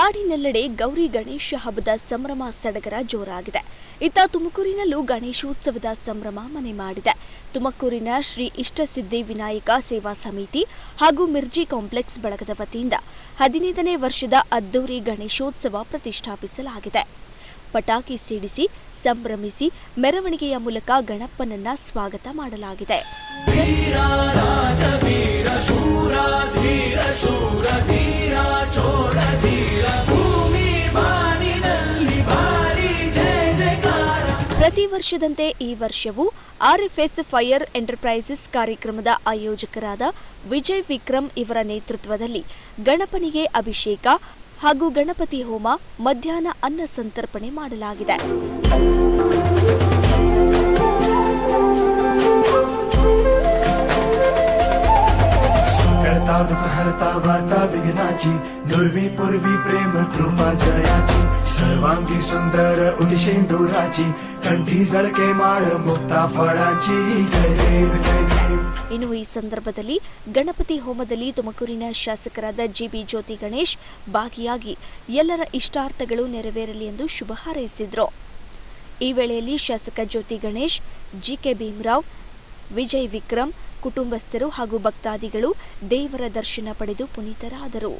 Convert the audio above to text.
ನಾಡಿನೆಲ್ಲೆಡೆ ಗೌರಿ ಗಣೇಶ ಹಬ್ಬದ ಸಂಭ್ರಮ ಸಡಗರ ಜೋರಾಗಿದೆ. ಇತ್ತ ತುಮಕೂರಿನಲ್ಲೂ ಗಣೇಶೋತ್ಸವದ ಸಂಭ್ರಮ ಮನೆ ಮಾಡಿದೆ. ತುಮಕೂರಿನ ಶ್ರೀ ಇಷ್ಟಸಿದ್ಧಿ ವಿನಾಯಕ ಸೇವಾ ಸಮಿತಿ ಹಾಗೂ ಮಿರ್ಜಿ ಕಾಂಪ್ಲೆಕ್ಸ್ ಬಳಗದ ವತಿಯಿಂದ ಹದಿನೈದನೇ ವರ್ಷದ ಅದ್ದೂರಿ ಗಣೇಶೋತ್ಸವ ಪ್ರತಿಷ್ಠಾಪಿಸಲಾಗಿದೆ. ಪಟಾಕಿ ಸಿಡಿಸಿ, ಸಂಭ್ರಮಿಸಿ ಮೆರವಣಿಗೆಯ ಮೂಲಕ ಗಣಪನನ್ನ ಸ್ವಾಗತ ಮಾಡಲಾಗಿದೆ. ಪ್ರತಿ ವರ್ಷದಂತೆ ಈ ವರ್ಷವೂ ಆರ್ಎಫ್ಎಸ್ ಫೈರ್ ಎಂಟರ್ಪ್ರೈಸಸ್ ಕಾರ್ಯಕ್ರಮದ ಆಯೋಜಕರಾದ ವಿಜಯ್ ವಿಕ್ರಮ್ ಇವರ ನೇತೃತ್ವದಲ್ಲಿ ಗಣಪನಿಗೆ ಅಭಿಷೇಕ ಹಾಗೂ ಗಣಪತಿ ಹೋಮ ಮಧ್ಯಾಹ್ನ ಅನ್ನ ಸಂತರ್ಪಣೆ ಮಾಡಲಾಗಿದೆ करता दुःख हरता वार्ता विघ्नाची दुर्वी पूर्वी प्रेम कृपा जयाची सर्वांगी सुंदर उदिशेंदुराची कंठी जळके माळ मुक्ता फळाची जय देव जय देव ಇನ್ನು ಈ ಸಂದರ್ಭದಲ್ಲಿ ಗಣಪತಿ ಹೋಮದಲ್ಲಿ ತುಮಕೂರಿನ ಶಾಸಕರಾದ ಜಿಬಿ ಜ್ಯೋತಿ ಗಣೇಶ್ ಭಾಗಿಯಾಗಿ ಎಲ್ಲರ ಇಷ್ಟಾರ್ಥಗಳು ನೆರವೇರಲಿ ಎಂದು ಶುಭ ಹಾರೈಸಿದ್ರು ಈ ವೇಳೆಯಲ್ಲಿ ಶಾಸಕ ಜ್ಯೋತಿ ಗಣೇಶ್ ಜಿಕೆ ಭೀಮರಾವ್ ವಿಜಯ್ ವಿಕ್ರಮ್ ಕುಟುಂಬಸ್ಥರು ಹಾಗೂ ಭಕ್ತಾದಿಗಳು ದೇವರ ದರ್ಶನ ಪಡೆದು ಪುನೀತರಾದರು